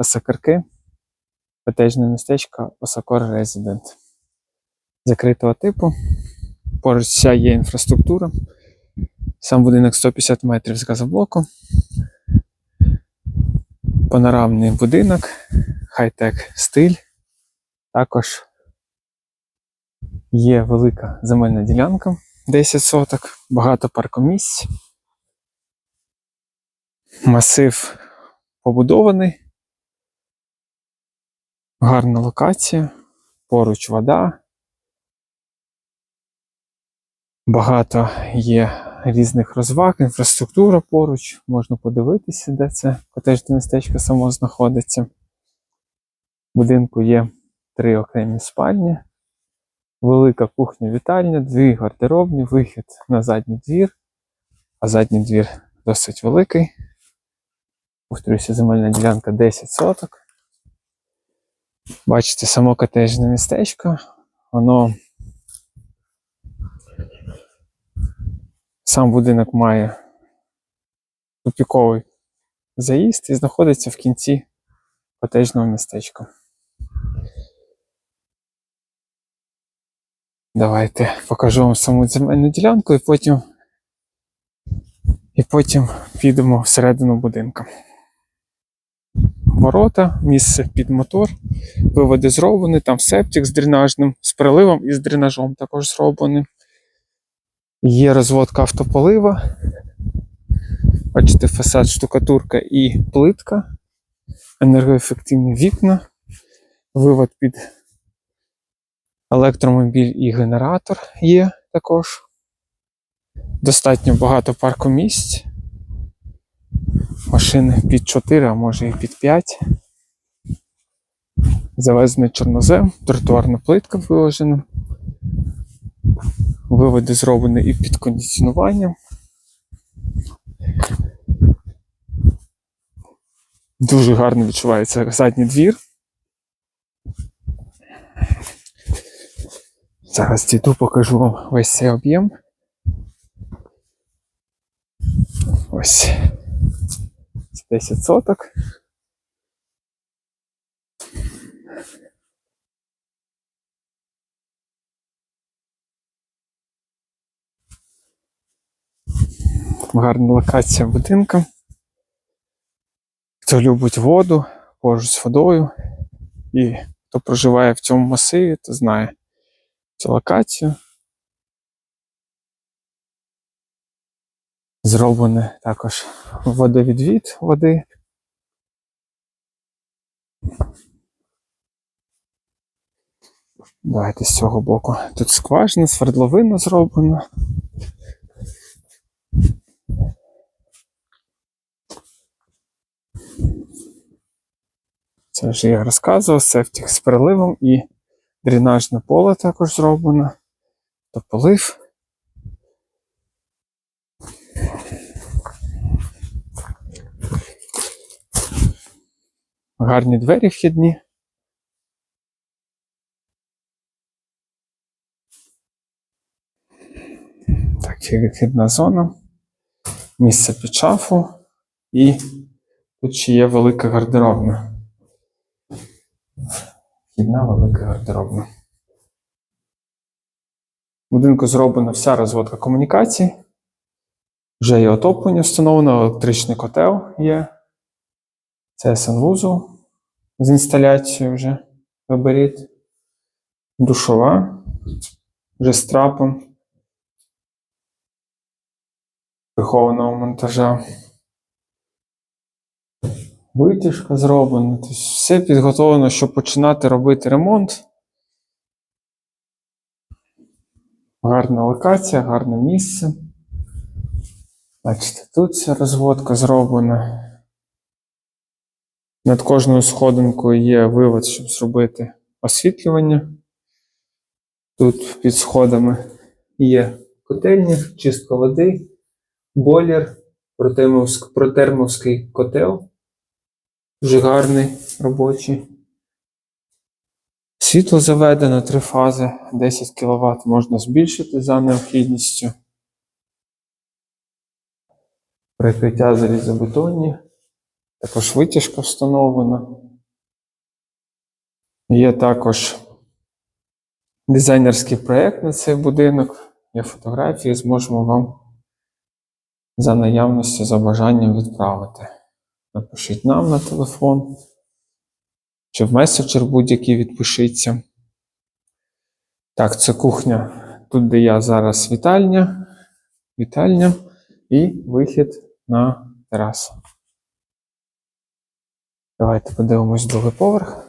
Осокорки, котежне містечко Осокор Резидент. Закритого типу. Поруч вся є інфраструктура. Сам будинок 150 метрів з газоблоку. Панорамний будинок, хай-тек стиль. Також є велика земельна ділянка 10 соток, багато паркомісць. Масив побудований. Гарна локація, поруч вода. Багато є різних розваг, інфраструктура поруч. Можна подивитися, де це котежне містечко само знаходиться. В будинку є три окремі спальні, велика кухня-вітальня, дві гардеробні, вихід на задній двір, а задній двір досить великий. Повторюся, земельна ділянка 10 соток. Бачите, само котежне містечко, воно сам будинок має тупіковий заїзд і знаходиться в кінці котежного містечка. Давайте покажу вам саму земельну ділянку і потім, і потім підемо всередину будинку. Ворота, місце під мотор, виводи зроблені, там септик з дренажним, з приливом і з дренажом також зроблений. Є розводка автополива. Бачите, фасад, штукатурка і плитка, енергоефективні вікна, вивод під електромобіль і генератор є також. Достатньо багато паркомісць. Машини під 4, а може і під 5. Завезений чорнозем, тротуарна плитка виложена. Виводи зроблені і під кондиціонуванням. Дуже гарно відчувається задній двір. Зараз дійду, покажу вам весь цей об'єм. Ось. Це 10 соток. Гарна локація будинку. Хто любить воду, поруч з водою. І хто проживає в цьому масиві, то знає цю локацію. Зроблений також водовідвід води. Давайте з цього боку. Тут скважина, свердловина зроблена. Це вже я розказував, септик з переливом і дренажне поле також зроблено. То Гарні двері вхідні. Так, є вихідна зона. Місце під шафу. І тут ще є велика гардеробна. Вхідна велика гардеробна. В будинку зроблена вся розводка комунікацій. Вже є отоплення встановлено, електричний котел є. Це санвузол з інсталяцією вже габарит. Душова вже з трапом прихованого монтажа. Витяжка зроблена. Тобто все підготовлено, щоб починати робити ремонт. Гарна локація, гарне місце. Бачите, тут вся розводка зроблена. Над кожною сходинкою є вивод, щоб зробити освітлювання. Тут під сходами є котельня, чистка води, бойлер, протермовськ- протермовський котел. Дуже гарний робочий. Світло заведено три фази, 10 кВт можна збільшити за необхідністю. Прикриття залізобетонні. Також витяжка встановлена. Є також дизайнерський проєкт на цей будинок. Є фотографії, зможемо вам за наявності, за бажанням відправити. Напишіть нам на телефон чи в меседжер будь-який відпишіться. Так, це кухня. Тут, де я зараз вітальня, вітальня і вихід на терасу. Давайте подивимось другий поверх.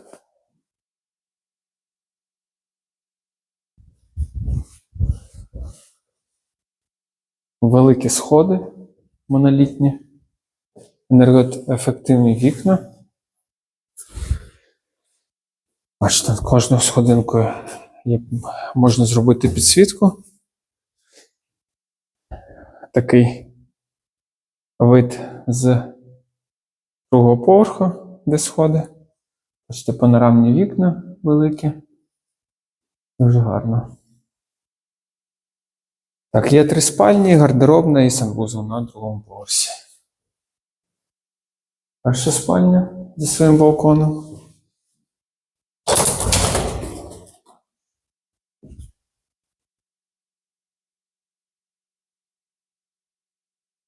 Великі сходи монолітні, енергоефективні вікна. Бачите, кожною сходинкою можна зробити підсвітку. Такий вид з другого поверху, де сходи. Бачите, панорамні вікна великі. Дуже гарно. Так, є три спальні, гардеробна і санвузол на другому поверсі. Перша спальня зі своїм балконом.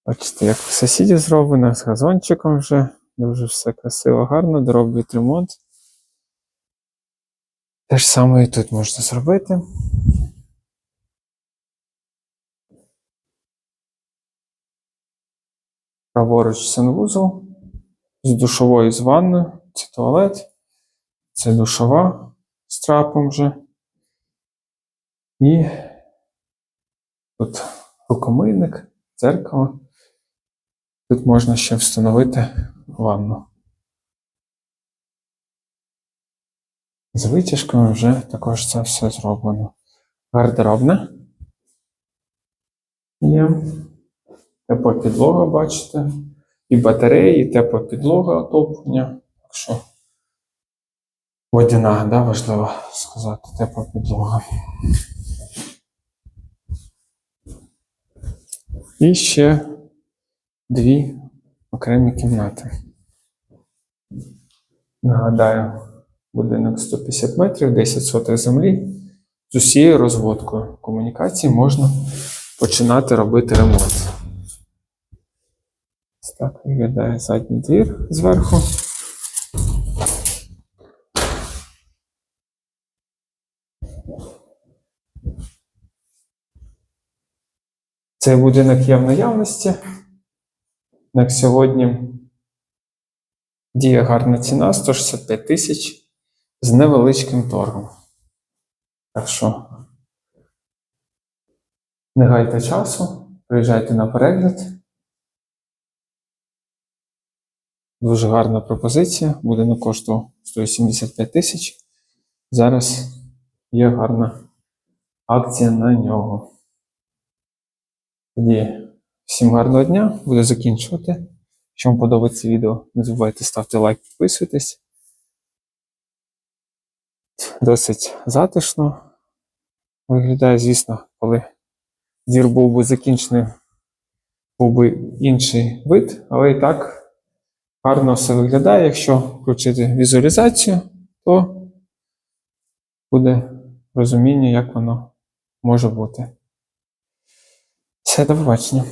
Бачите, як в сусідів зроблено, з газончиком вже. Дуже все красиво, гарно, дороблять ремонт. Те ж саме і тут можна зробити. Праворуч санвузол з душовою з ванною. Це туалет, це душова з трапом вже. І тут рукомийник, дзеркало. Тут можна ще встановити ванну. З витяжками вже також це все зроблено. Гардеробне. Є. Тепла підлога, бачите. І батареї, і тепла підлога отоплення. Так водяна, да, важливо сказати, тепла підлога. І ще дві окремі кімнати. Нагадаю, будинок 150 метрів, 10 сотих землі. З усією розводкою комунікації можна починати робити ремонт. Так виглядає задній двір зверху. Цей будинок є в наявності. На сьогодні діє гарна ціна 165 тисяч з невеличким торгом. Так що не гайте часу, приїжджайте на перегляд. Дуже гарна пропозиція. Будинок коштував 185 тисяч. Зараз є гарна акція на нього. Тоді всім гарного дня, буду закінчувати. Якщо вам подобається відео, не забувайте ставити лайк, підписуйтесь. Досить затишно. Виглядає, звісно, коли двір був би закінчений, був би інший вид, але і так гарно все виглядає. Якщо включити візуалізацію, то буде розуміння, як воно може бути. Все, до побачення.